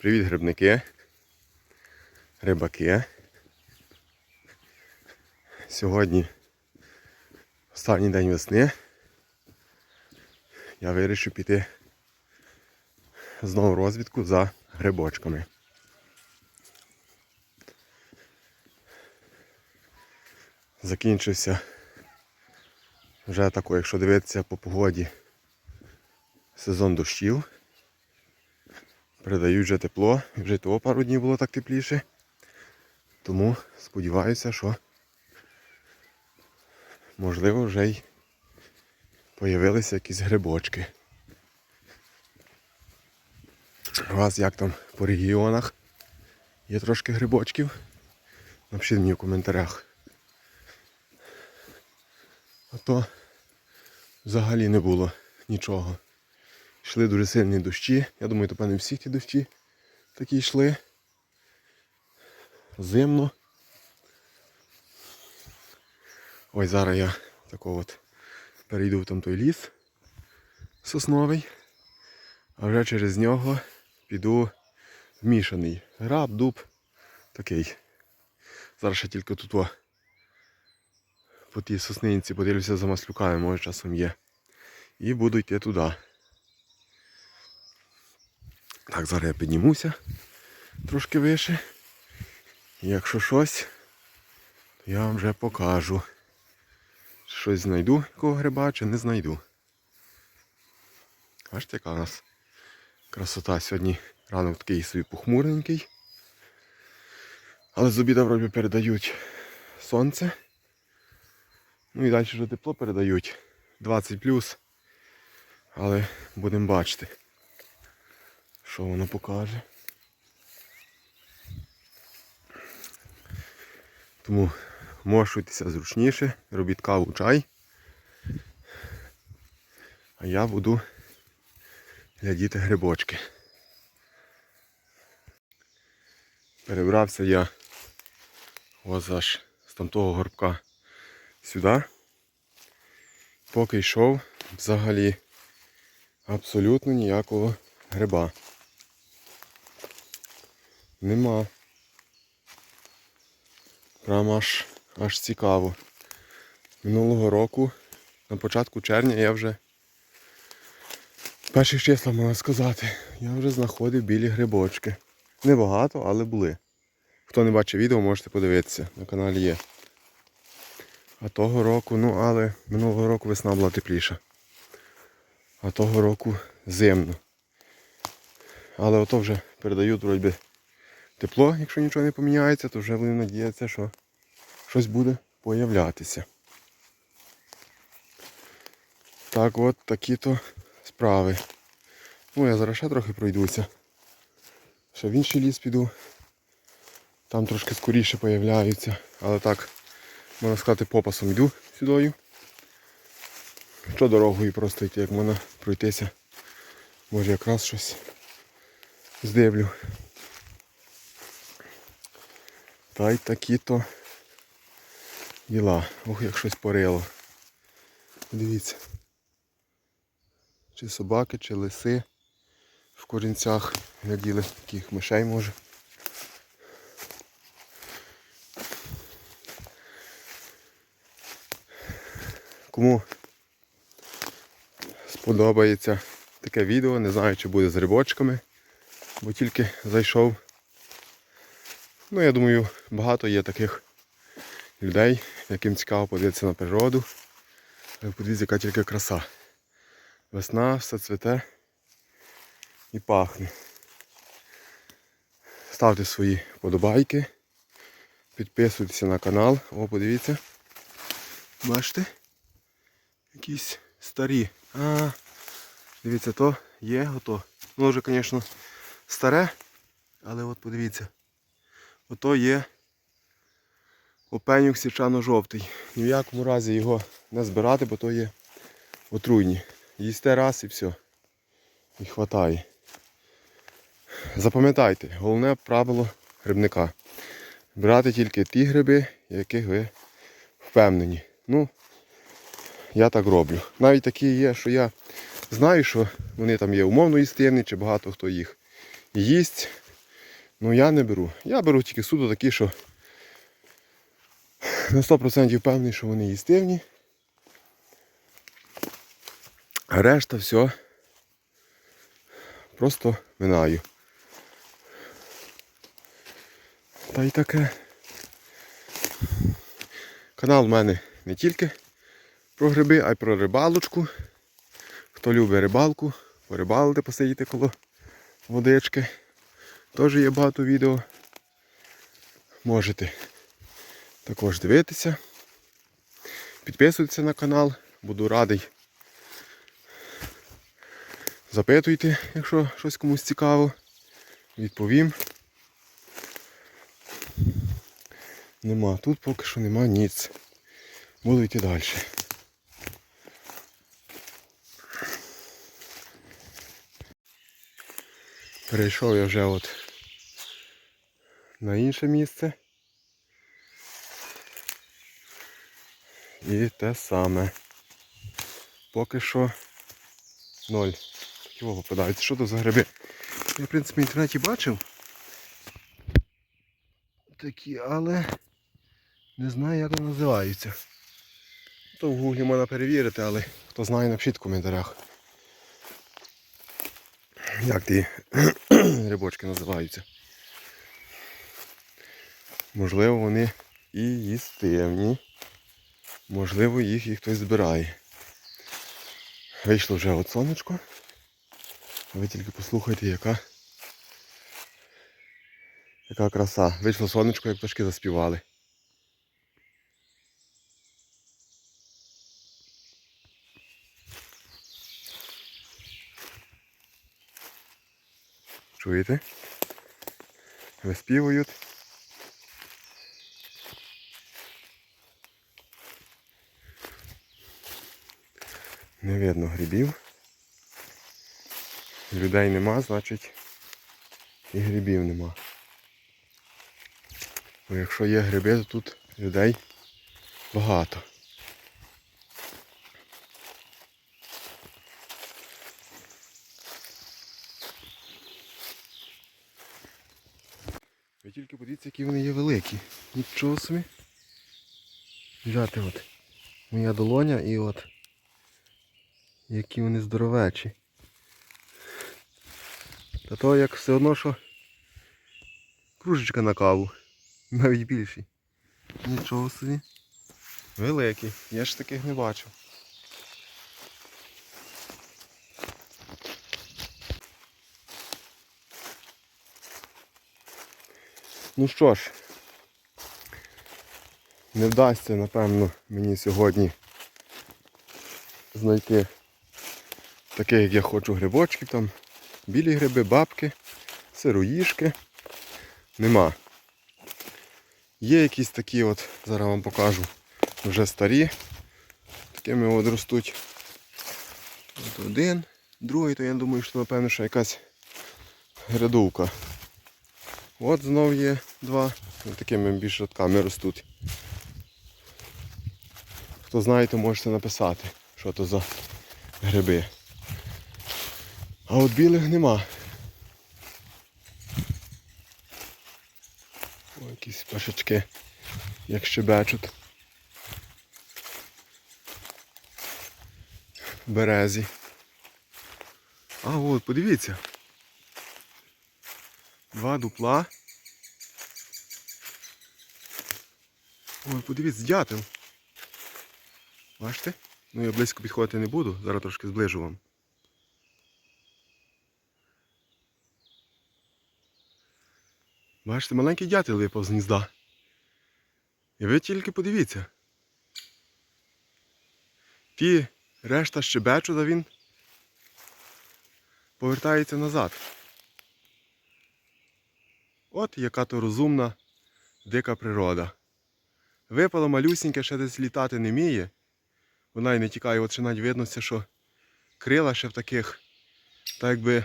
Привіт, грибники, рибаки. Сьогодні останній день весни. Я вирішив піти знову розвідку за грибочками. Закінчився вже тако, якщо дивитися по погоді, сезон дощів. Передають вже тепло, вже того пару днів було так тепліше. Тому сподіваюся, що можливо вже й появилися якісь грибочки. У вас як там по регіонах? Є трошки грибочків? Напишіть мені в коментарях. А то взагалі не було нічого. Йшли дуже сильні дощі. Я думаю, то певне всі ті дощі такі йшли. Зимно. Ось зараз я тако от перейду в там той ліс сосновий, а вже через нього піду в мішаний. Граб, дуб, такий. Зараз ще тільки тут о, по тій соснинці подивлюся за маслюками, може часом є. І буду йти туди. Так, зараз я піднімуся трошки вище. Якщо щось, то я вам вже покажу. Щось знайду, якого гриба, чи не знайду. Бачите, яка у нас красота сьогодні ранок такий собі похмурненький. Але з обіда вроді передають сонце. Ну і далі вже тепло передають 20 плюс. Але будемо бачити, що воно покаже. Тому мошуйтеся зручніше, робіть каву, чай. А я буду глядіти грибочки. Перебрався я ось аж з тамтого горбка сюди. Поки йшов взагалі абсолютно ніякого гриба. Нема. Прямо аж, аж цікаво. Минулого року, на початку червня, я вже перших числах можна сказати, я вже знаходив білі грибочки. Небагато, але були. Хто не бачив відео, можете подивитися, на каналі є. А того року, ну але минулого року весна була тепліша. А того року зимно. Але ото вже передають вроді тепло, якщо нічого не поміняється, то вже будемо надіятися, що щось буде появлятися. Так от такі-то справи. Ну, я зараз ще трохи пройдуся. Ще в інший ліс піду. Там трошки скоріше появляються. Але так, можна сказати, попасом йду сюдою. Що дорогою просто йти, як можна пройтися. Може якраз щось здивлю. Та й такі-то діла. Ох, як щось порило. Дивіться. Чи собаки, чи лиси в корінцях гляділи таких мишей може. Кому сподобається таке відео, не знаю чи буде з грибочками, бо тільки зайшов. Ну, я думаю, багато є таких людей, яким цікаво подивитися на природу. Подивіться, яка тільки краса. Весна, все цвіте і пахне. Ставте свої вподобайки, підписуйтеся на канал. О, подивіться. Бачите? Якісь старі. А, дивіться, то є, ото. Воно вже, звісно, старе, але от подивіться. Ото є опенюк січано-жовтий. Ні в якому разі його не збирати, бо то є отруйні. Їсте раз і все. І хватає. Запам'ятайте, головне правило грибника. Брати тільки ті гриби, яких ви впевнені. Ну, я так роблю. Навіть такі є, що я знаю, що вони там є умовно їстивні, чи багато хто їх їсть. Ну я не беру. Я беру тільки суду такі, що на 100% впевнений, що вони їстивні. А решта все просто минаю. Та й таке. Канал в мене не тільки про гриби, а й про рибалочку. Хто любить рибалку, порибалити, посидіти коло водички. Теж є багато відео. Можете також дивитися. Підписуйтесь на канал, буду радий. Запитуйте, якщо щось комусь цікаво. Відповім. Нема. Тут поки що нема ніц. Буду йти далі. Перейшов я вже от на інше місце. І те саме. Поки що ноль. Такі во попадаються. Що то за гриби? Я, в принципі, в інтернеті бачив. Такі, але не знаю, як вони називаються. То в гуглі можна перевірити, але хто знає, напишіть в коментарях. Як ті грибочки називаються. Можливо, вони і їстивні. Можливо, їх і хтось збирає. Вийшло вже от сонечко. А ви тільки послухайте, яка, яка краса. Вийшло сонечко, як пташки заспівали. Чуєте? Виспівують. Не видно грибів. Людей нема, значить і грибів нема. Бо якщо є гриби, то тут людей багато. Ви тільки подивіться, які вони є великі. Нічого собі. Взяти от моя долоня і от які вони здоровечі. Та то як все одно, що кружечка на каву. Навіть більші. Нічого собі. Великі. Я ж таких не бачив. Ну що ж, не вдасться, напевно, мені сьогодні знайти таких, як я хочу, грибочків там. Білі гриби, бабки, сироїшки. Нема. Є якісь такі от, зараз вам покажу, вже старі. Такими от ростуть. От один, другий, то я думаю, що напевно що якась грядовка. От знов є два. Ось Такими більш рядками ростуть. Хто знає, то можете написати, що то за гриби. А от білих нема. О, якісь пашечки, як щебечуть. Березі. А от, подивіться. Два дупла. Ой, подивіться, дятел. Бачите? Ну я близько підходити не буду, зараз трошки зближу вам. Бачите, маленький дятел випав з гнізда. І ви тільки подивіться. Ті решта щебечуть, а він повертається назад. От яка то розумна дика природа. Випала малюсінька, ще десь літати не вміє. Вона й не тікає, от ще навіть видно, що крила ще в таких, так якби,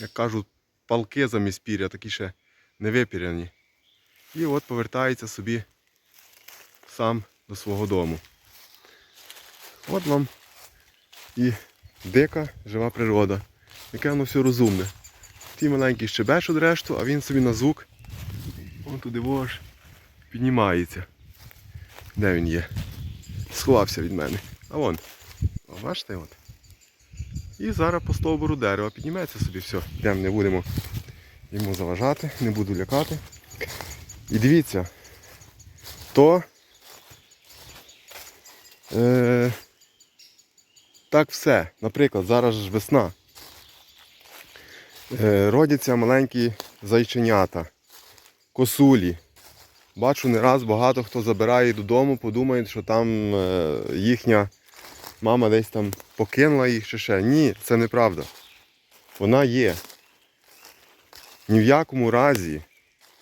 як кажуть, палки замість пір'я, такі ще не випіряні. І от повертається собі сам до свого дому. От вам і дика жива природа, яке воно все розумне. Ті маленькі щебечуть решту, а він собі на звук. Вон туди вож. Піднімається. Де він є? Сховався від мене. А вон. О, бачите от. І зараз по стовбуру дерева підніметься собі все. Йдемо, не будемо йому заважати, не буду лякати. І дивіться, то е, так все. Наприклад, зараз ж весна. Е, родяться маленькі зайченята, косулі. Бачу не раз багато хто забирає додому, подумає, що там е, їхня мама десь там покинула їх чи ще. Ні, це неправда. Вона є. Ні в якому разі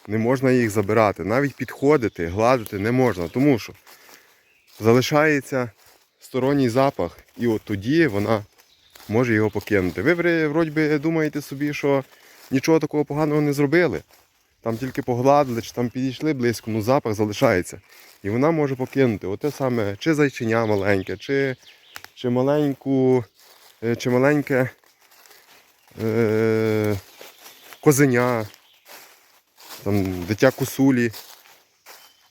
не можна їх забирати. Навіть підходити, гладити не можна, тому що залишається сторонній запах, і от тоді вона може його покинути. Ви вроді би думаєте собі, що нічого такого поганого не зробили. Там тільки погладили, чи там підійшли близько, ну запах залишається. І вона може покинути. Оте саме, чи зайчиня маленьке, чи, чи маленьку, е, чи маленьке е, козеня, там, дитя косулі.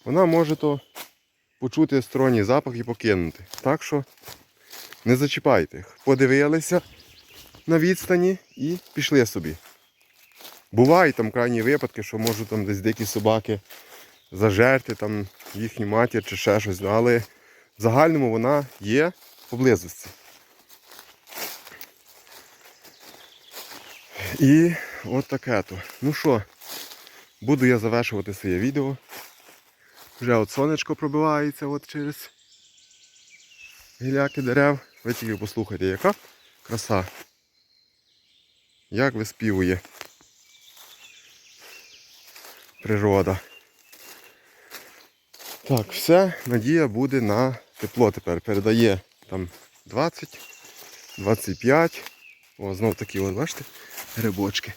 Вона може то почути сторонній запах і покинути. Так що не зачіпайте. Подивилися на відстані і пішли собі. Бувають там крайні випадки, що можуть там десь дикі собаки зажерти там їхню матір чи ще щось, але в загальному вона є поблизості. І от таке то. Ну що, буду я завершувати своє відео. Вже от сонечко пробивається от через гіляки дерев. Ви тільки послухайте, яка краса. Як виспівує природа. Так, все, надія буде на тепло тепер. Передає там 20, 25. О, знов такі, от, бачите, грибочки.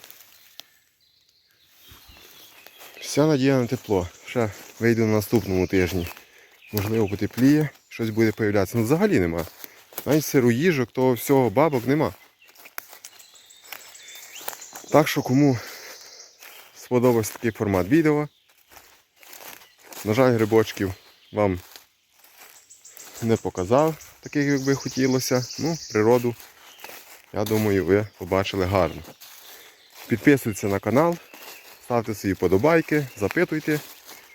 Вся надія на тепло. Ще вийду на наступному тижні. Можливо, потепліє, щось буде появлятися. Ну взагалі нема. Навіть сиру їжок, того всього бабок нема. Так що кому сподобався такий формат відео. На жаль, грибочків вам не показав, таких як би хотілося. Ну, природу, я думаю, ви побачили гарно. Підписуйтесь на канал, ставте свої подобайки, запитуйте,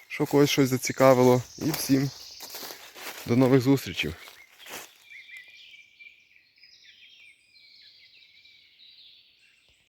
що когось щось зацікавило. І всім до нових зустрічей.